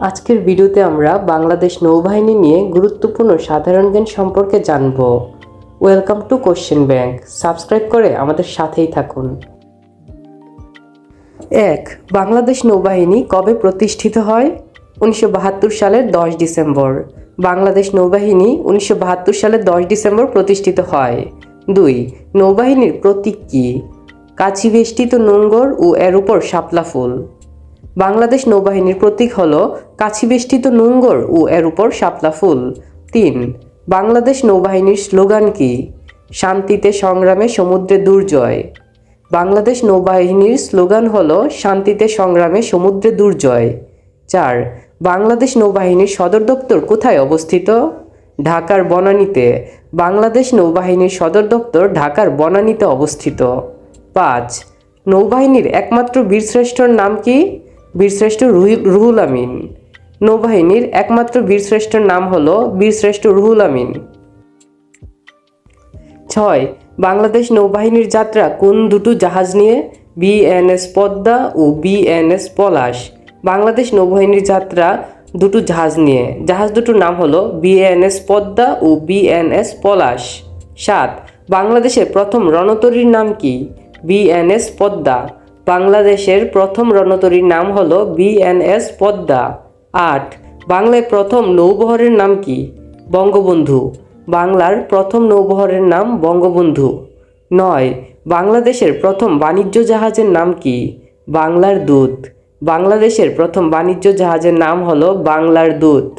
আজকের ভিডিওতে আমরা বাংলাদেশ নৌবাহিনী নিয়ে গুরুত্বপূর্ণ সাধারণ জ্ঞান সম্পর্কে জানব। Welcome to question bank subscribe করে আমাদের সাথেই থাকুন। এক, বাংলাদেশ নৌবাহিনী কবে প্রতিষ্ঠিত হয়? উনিশশো বাহাত্তর সালের দশ ডিসেম্বর। বাংলাদেশ নৌবাহিনী উনিশশো বাহাত্তর সালের দশ ডিসেম্বর প্রতিষ্ঠিত হয়। দুই, নৌবাহিনীর প্রতীক কী? কাছি বেষ্টিত নোঙ্গর ও এর উপর শাপলা ফুল। বাংলাদেশ নৌবাহিনীর প্রতীক হল কাছিবেষ্টিত নোঙ্গর ও এর উপর শাপলা ফুল। তিন, বাংলাদেশ নৌবাহিনীর স্লোগান কি? শান্তিতে সংগ্রামে সমুদ্রে দুর্জয়। বাংলাদেশ নৌবাহিনীর স্লোগান হল শান্তিতে সংগ্রামে সমুদ্রে দুর্জয়। চার, বাংলাদেশ নৌবাহিনীর সদর দপ্তর কোথায় অবস্থিত? ঢাকার বনানীতে। বাংলাদেশ নৌবাহিনীর সদর দপ্তর ঢাকার বনানীতে অবস্থিত। পাঁচ, নৌবাহিনীর একমাত্র বীরশ্রেষ্ঠর নাম কি? বীরশ্রেষ্ঠ রুহি- রুহুল আমিন। নৌবাহিনীর একমাত্র বীরশ্রেষ্ঠর নাম হল বীরশ্রেষ্ঠ রুহুল আমিন। ছয়, বাংলাদেশ নৌবাহিনীর যাত্রা কোন দুটো জাহাজ নিয়ে? বিএনএস পদ্মা ও বিএনএস পলাশ। বাংলাদেশ নৌবাহিনীর যাত্রা দুটো জাহাজ নিয়ে। জাহাজ দুটোর নাম হলো বিএনএস পদ্মা ও বিএনএস পলাশ। সাত, বাংলাদেশের প্রথম রণতরীর নাম কি? বিএনএস পদ্মা। বাংলাদেশের প্রথম রণতরীর নাম হল বিএনএস পদ্মা। আট, বাংলায় প্রথম নৌবহরের নাম কি? বঙ্গবন্ধু। বাংলার প্রথম নৌবহরের নাম বঙ্গবন্ধু। নয়, বাংলাদেশের প্রথম বাণিজ্য জাহাজের নাম কি? বাংলার দূত। বাংলাদেশের প্রথম বাণিজ্য জাহাজের নাম হল বাংলার দূত।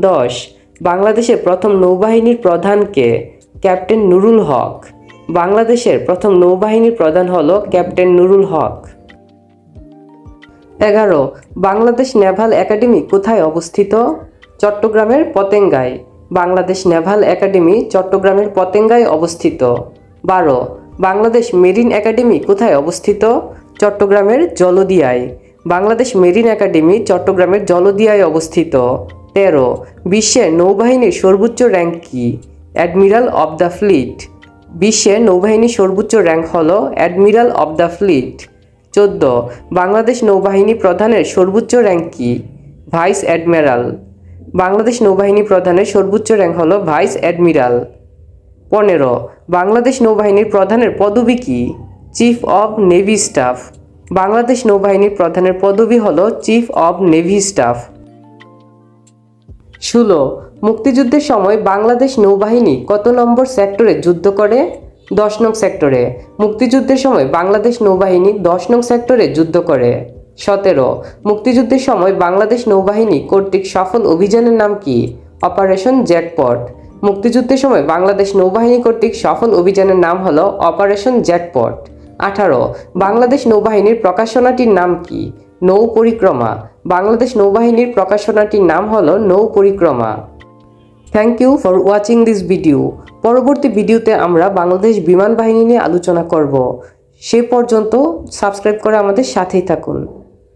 দশ, বাংলাদেশের প্রথম নৌবাহিনীর প্রধান কে? ক্যাপ্টেন নুরুল হক। বাংলাদেশের প্রথম নৌবাহিনীর প্রধান হলো ক্যাপ্টেন নুরুল হক। এগারো, বাংলাদেশ নেভাল একাডেমি কোথায় অবস্থিত? চট্টগ্রামের পতেঙ্গায়। বাংলাদেশ নেভাল একাডেমি চট্টগ্রামের পতেঙ্গায় অবস্থিত। বারো, বাংলাদেশ মেরিন একাডেমি কোথায় অবস্থিত? চট্টগ্রামের জলদিয়ায়। বাংলাদেশ মেরিন একাডেমি চট্টগ্রামের জলদিয়ায় অবস্থিত। তেরো, বিশ্বের নৌবাহিনীর সর্বোচ্চ র্যাঙ্ক কি? Admiral of the fleet. বিশ্বের নৌবাহিনীর সর্বোচ্চ র্যাঙ্ক হল অ্যাডমিরাল অব দ্য ফ্লিট। চোদ্দ, বাংলাদেশ নৌবাহিনী প্রধানের সর্বোচ্চ র্যাঙ্ক কি? Vice admiral. বাংলাদেশ নৌবাহিনী প্রধানের সর্বোচ্চ র্যাঙ্ক হল ভাইস অ্যাডমিরাল। পনেরো, বাংলাদেশ নৌবাহিনীর প্রধানের পদবি কি? Chief of navy staff. Bangladesh নৌবাহিনীর প্রধানের পদবি হল চিফ অব নেভি স্টাফ। ষোলো মুক্তিযুদ্ধের সময় বাংলাদেশ নৌবাহিনী কত নম্বর সেক্টরে যুদ্ধ করে? দশ নং সেক্টরে। মুক্তিযুদ্ধের সময় বাংলাদেশ নৌবাহিনী দশ নং সেক্টরে যুদ্ধ করে। সতেরো। মুক্তিযুদ্ধের সময় বাংলাদেশ নৌবাহিনী কর্তৃক সফল অভিযানের নাম কি? Operation jackpot. মুক্তিযুদ্ধের সময় বাংলাদেশ নৌবাহিনী কর্তৃক সফল অভিযানের নাম হলো অপারেশন জ্যাকপট। আঠারো। বাংলাদেশ নৌবাহিনীর প্রকাশনাটির নাম কি? নৌ পরিক্রমা। বাংলাদেশ নৌবাহিনীর প্রকাশনাটির নাম হলো নৌ পরিক্রমা। Thank you for watching this video পরবর্তী ভিডিওতে আমরা বাংলাদেশ বিমান বাহিনী নিয়ে আলোচনা করব। সে পর্যন্ত সাবস্ক্রাইব করে আমাদের সাথেই থাকুন।